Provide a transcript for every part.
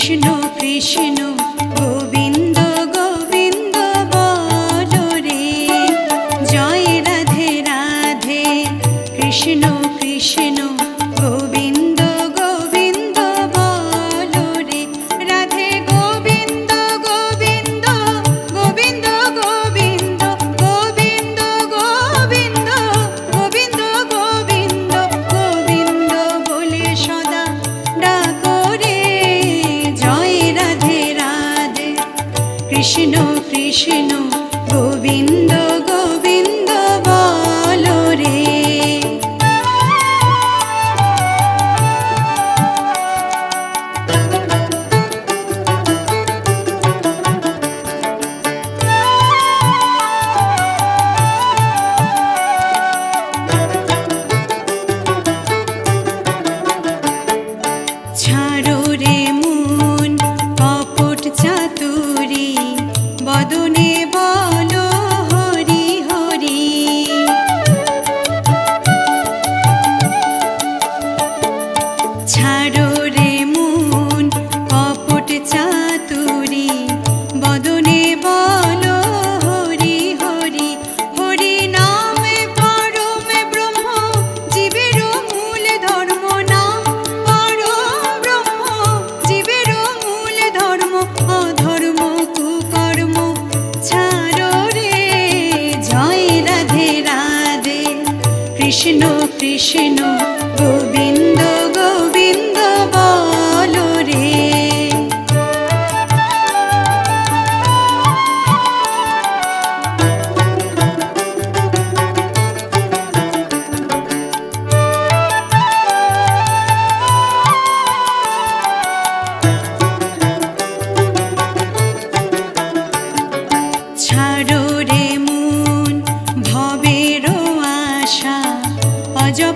কৃষ্ণ কৃষ্ণ গোবিন্দ গোবিন্দ বল জয় রাধে রাধে কৃষ্ণ কৃষ্ণ গোবিন্দ কৃষ্ণ কৃষ্ণ গোবিন্দ কৃষ্ণ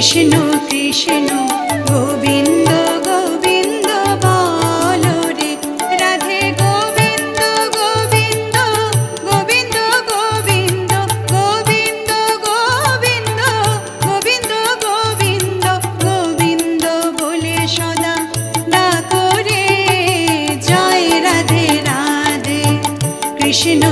কৃষ্ণ কৃষ্ণ, গোবিন্দ গোবিন্দ, বল রে। রাধে গোবিন্দ গোবিন্দ গোবিন্দ গোবিন্দ গোবিন্দ গোবিন্দ গোবিন্দ গোবিন্দ গোবিন্দ বলে সদা না করে। জয় রাধে রাধে। কৃষ্ণ